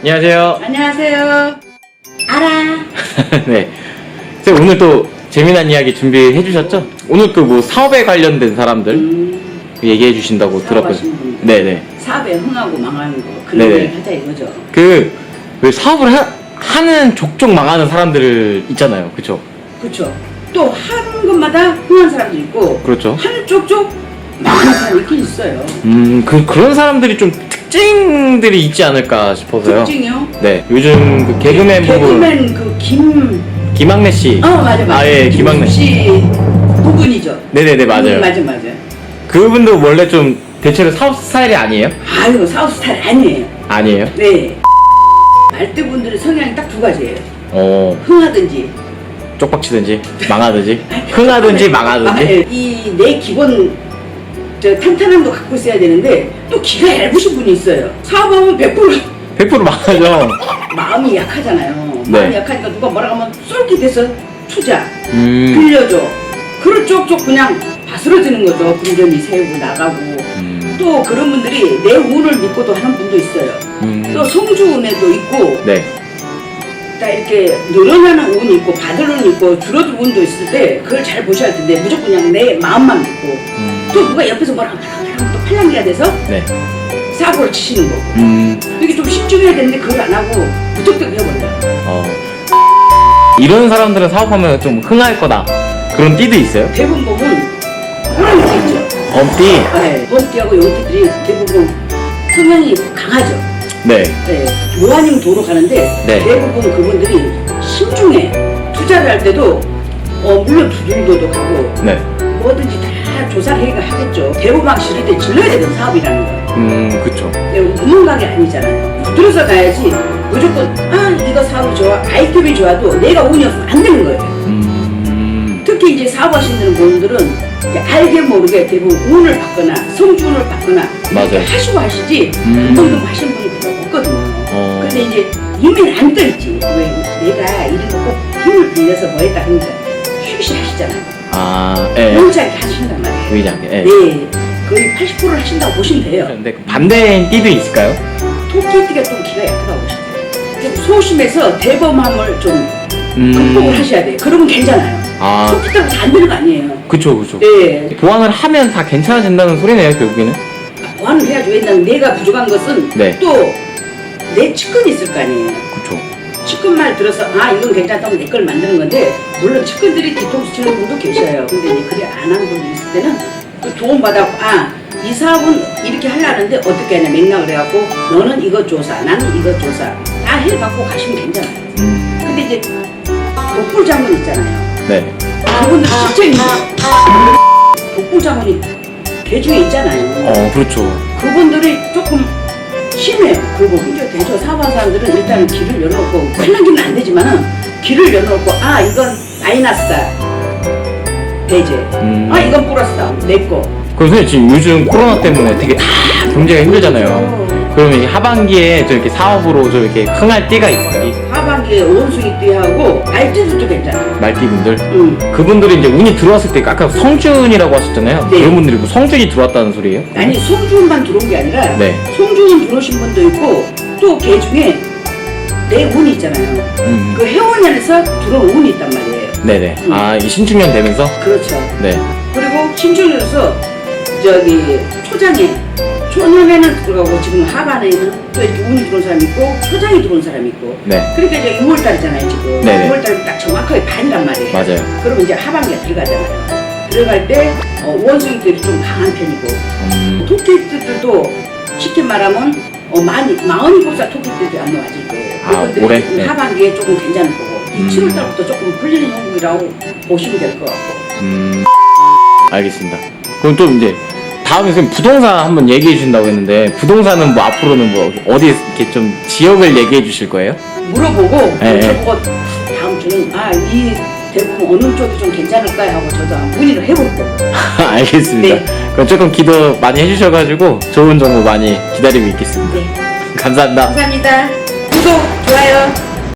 안녕하세요. 안녕하세요. 알아. 네. 선생님 오늘 또 재미난 이야기 준비해 주셨죠? 오늘 그 뭐 사업에 관련된 사람들 음, 얘기해 주신다고 사업하시는 들었거든요. 분들. 네네. 사업에 흥하고 망하는 거 그런 네네. 얘기 하자 이거죠. 그, 왜 사업을 하, 하는 족족 망하는 사람들 있잖아요. 그쵸? 그렇죠. 또 하는 것마다 흥한 사람도 있고 그렇죠. 하는 쪽쪽 망하는 사람이 있긴 있어요. 음, 그, 그런 사람들이 좀 특 징들이 있지 않을까 싶어서요. 특징이요? 네. 요즘 그 개그맨 부분, 개그맨 그 김 김학래 씨. 어 맞아 맞아. 아, 예, 김학래 씨. 씨 부분이죠. 네네네, 맞아요. 음, 맞아 맞아. 그분도 원래 좀 대체로 사업 스타일이 아니에요? 아유 사업 스타일 아니에요. 아니에요? 네. 말대 분들의 성향이 딱 두 가지예요. 어, 흥하든지 쪽박치든지, 망하든지, 흥하든지, 망하든지. 이내 기본 저 탄탄함도 갖고 있어야 되는데 또 기가 얇으신 분이 있어요. 사업하면 100% 100% 망하죠. 마음이 약하잖아요. 네. 마음이 약하니까 누가 뭐라 하면 쏠게 돼서 투자 음, 빌려줘. 그럴 쪽쪽 그냥 바스러지는 거죠. 분점이 세우고 나가고 음, 또 그런 분들이 내 운을 믿고도 하는 분도 있어요. 음. 또 성주 운에도 있고 네. 딱 이렇게 늘어나는 운이 있고 받을 운이 있고 줄어들 운도 있을 때 그걸 잘 보셔야 할 텐데 무조건 그냥 내 마음만 믿고 음, 또 누가 옆에서 뭐라 하면 또 팔랑기가 돼서 네. 사고를 치시는 거고 음, 이게 좀 신중해야 되는데 그걸 안 하고 무턱대고 해버려요 어. 이런 사람들은 사업하면 좀 흥할 거다. 그런 띠도 있어요? 대부분 보면 그런 게 있죠 범띠? 네, 범띠하고 용띠들이 대부분 성향이 강하죠 네. 네, 요한님 도로 가는데 네. 대부분 그분들이 신중해 투자를 할 때도 어, 물론 두들도도 가고 네. 뭐든지 다 조사를 해가 하겠죠 대부막 실을 때 질러야 되는 사업이라는 거예요 음, 그쵸. 근데 우문각이 아니잖아요 들어서 가야지 무조건 아 이거 사업이 좋아 아이템이 좋아도 내가 운이 없으면 안 되는 거예요 음, 특히 이제 사업하시는 분들은 이제 알게 모르게 대부분 운을 받거나 성주운을 받거나 맞아요. 하시고 하시지 음. 하신 분이 별로 없거든요 어. 근데 이제 힘이 안 떠있지 왜 내가 이런 거꼭 힘을 빌려서 뭐 했다 하니까 쉬쉬 하시잖아요 아, 예. 혼자게 하신단 말이에요 않게, 예. 네 거의 80%를 하신다고 보시면 돼요 근데 그 반대인 띠도 있을까요? 토끼띠가 좀 기가 약하다고 보시면 돼요 좀 소심해서 대범함을 좀 음. 극복을 하셔야 돼요. 그러면 괜찮아요. 아, 토끼띠가 다안 되는 거 아니에요. 그쵸, 그쵸. 네 보완을 하면 다 괜찮아진다는 소리네요, 결국에는. 보완을 해야죠. 왜냐면 내가 부족한 것은 네. 또 내 측근이 있을 거 아니에요. 그쵸. 측근 말 들어서 아 이건 괜찮다고 내 걸 만드는 건데 물론 측근들이 뒤통수 치는 분도 계셔요. 근데 이제 그래 안 하는 분도 있을 때는 그 도움 받았고 아 이 사업은 이렇게 하려는데 어떻게 하냐 맥락을 해갖고 너는 이거 조사 나는 이거 조사. 다 해갖고 가시면 괜찮아요. 음, 근데 이제 독불 장군 있잖아요 네. 그분들 진짜 힘들어요 독불 장군이 개중에 있잖아요 어, 그렇죠. 그분들이 조금 심해요. 그리고 이제 대저 사업한 사람들은 일단은 길을 열어놓고 팔랑기는 안 되지만은 길을 열어놓고 아 이건 마이너스다 배제 음. 아 이건 플러스다 내 거 그럼 선생님 지금 요즘 코로나 때문에 되게 다 경제가 힘들잖아요. 그러면 이 하반기에 좀 이렇게 사업으로 좀 이렇게 흥할 띠가 있어요. 이 하반기에 원숭이 띠하고 알뜰도 괜찮아요. 말띠분들. 응. 그분들이 이제 운이 들어왔을 때 아까 성준이라고 하셨잖아요. 네. 그런 분들이 뭐 성준이 들어왔다는 소리예요? 아니 송주운만 들어온 게 아니라 네. 송주운 들어오신 분도 있고 또 개 중에 내 운이 있잖아요. 음. 그 회원연에서 들어온 운이 있단 말이에요. 네네. 음. 아, 이 신축년 되면서? 그렇죠. 네. 그리고 신촌에서 저기 초장에 초년에는 들어가고 지금 하반에는 또 이렇게 운이 들어온 사람이 있고 초장이 들어온 사람이 있고 네. 그러니까 이제 6월달이잖아요 지금 네네. 6월달 딱 정확하게 반이란 말이에요 맞아요. 그러면 이제 하반기가 들어가잖아요 들어갈 때 어, 원숭이들이 좀 강한 편이고 음. 토끼들도 쉽게 말하면 어, 많이 마흔이 곱사 토끼들이 안 나와질 거예요 아, 올해? 조금 네. 하반기에 조금 괜찮은 거고 이 음. 7월달부터 조금 풀리는 형국이라고 보시면 될 것 같고 음. 알겠습니다. 그럼 좀 이제 다음에 선생님 부동산 한번 얘기해 주신다고 했는데 부동산은 뭐 앞으로는 뭐 어디 이렇게 좀 지역을 얘기해 주실 거예요? 물어보고 네, 네. 물어보고 다음 주는 아 이 대부분 어느 쪽이 좀 괜찮을까요 하고 저도 한번 문의를 해볼 거고 알겠습니다. 네. 그럼 조금 기도 많이 해주셔가지고 좋은 정보 많이 기다리고 있겠습니다. 네 감사합니다. 감사합니다 구독 좋아요